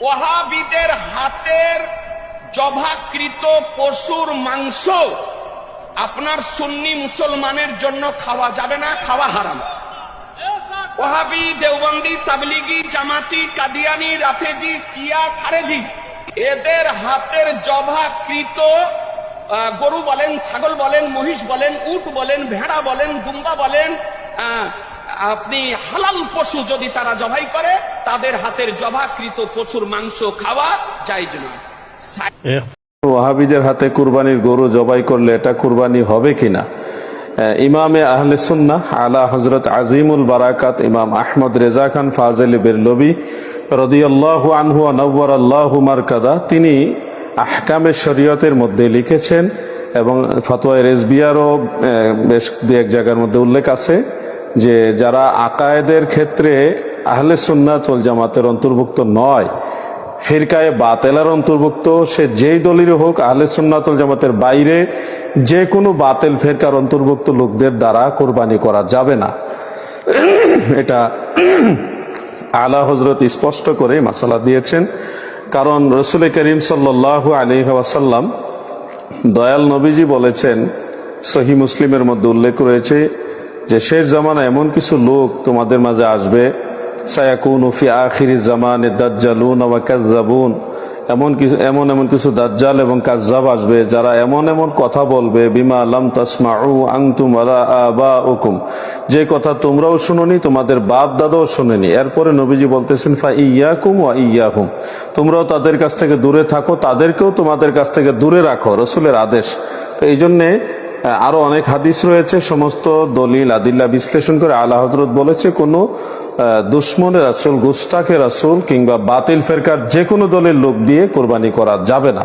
ওহাবিদের হাতের জভাকৃত পশুর মাংস আপনার সুন্নি মুসলমানের জন্য খাওয়া যাবে না, খাওয়া হারাম। ওহাবি দেওবন্দি, তাবলিগি, জামাতি, কাদিয়ানি, রাফেজি সিয়া খারেজি, এদের হাতের জভাকৃত গরু বলেন, ছাগল বলেন, মহিষ বলেন, উট বলেন, ভেড়া বলেন, দুম্বা বলেন আপনি হালাল পশু যদি তারা জবাই করে, তাদের হাতের জবাকৃত পশুর মাংস খাওয়া যায় নয়। ওয়াহাবিদের হাতে কুরবানির গরু জবাই করলে এটা কুরবানি হবে কিনা? ইমামে আহলে সুন্নাহ আলা হজরত আজিমুল বারাকাত, ইমাম আহমদ রেজা খান ফাজলি বেরলবি রদিয়াল্লাহু আনহু নব্বর আল্লাহু মারকাদা, তিনি আহকামে শরীয়তের মধ্যে লিখেছেন এবং ফতোয়া রেজবিয়ারও বেশ দু এক জায়গার মধ্যে উল্লেখ আছে। যে যারা আকায়েদের ক্ষেত্রে আহলে সুন্নাত ওয়াল জামাতের অন্তর্ভুক্ত নয়, ফিরকায়ে বাতেলার অন্তর্ভুক্ত, সে যেই দলেরই হোক আহলে সুন্নাতুল জামাতের বাইরে, যে কোনো বাতেল ফেরকার অন্তর্ভুক্ত লোকদের দ্বারা কোরবানি করা যাবে না। এটা আলা হজরত স্পষ্ট করে মাসালা দিয়েছেন, কারণ রসুল করিম সাল্লাহ আলী ওয়াসাল্লাম দয়াল নবীজি বলেছেন সহি মুসলিমের মধ্যে উল্লেখ রয়েছে যে শেষ জামানা এমন কিছু লোক তোমাদের মাঝে আসবে, সায়াকুন ফি আখিরি জামানে দাজ্জালুন ওয়া কাজ্জাবুন। এমন কিছু এমন এমন কিছু দাজ্জাল এবং কাজ্জাব আসবে যারা এমন এমন কথা বলবে, বিমা লাম তাসমাউ আনতুম ওয়ালা আবাউকুম। যে কথা তোমরাও শুনোনি, তোমাদের বাপ দাদাও শুনেনি। এরপরে নবীজি বলতেছেন, ফা ইয়াকুম ওয়া ইয়াহুম। তোমরাও তাদের কাছ থেকে দূরে থাকো, তাদেরকেও তোমাদের কাছ থেকে দূরে রাখো, রসুলের আদেশ। তো এই জন্যে আরও অনেক হাদিস রয়েছে, সমস্ত দলিল, আদিল্লা বিশ্লেষণ করে আল্লাহ হজরত বলেছে, কোনো দুশ্মনের রাসুল গুস্তাকের রাসুল কিংবা বাতিল ফেরকার যে কোনো দলের লোক দিয়ে কোরবানি করা যাবে না।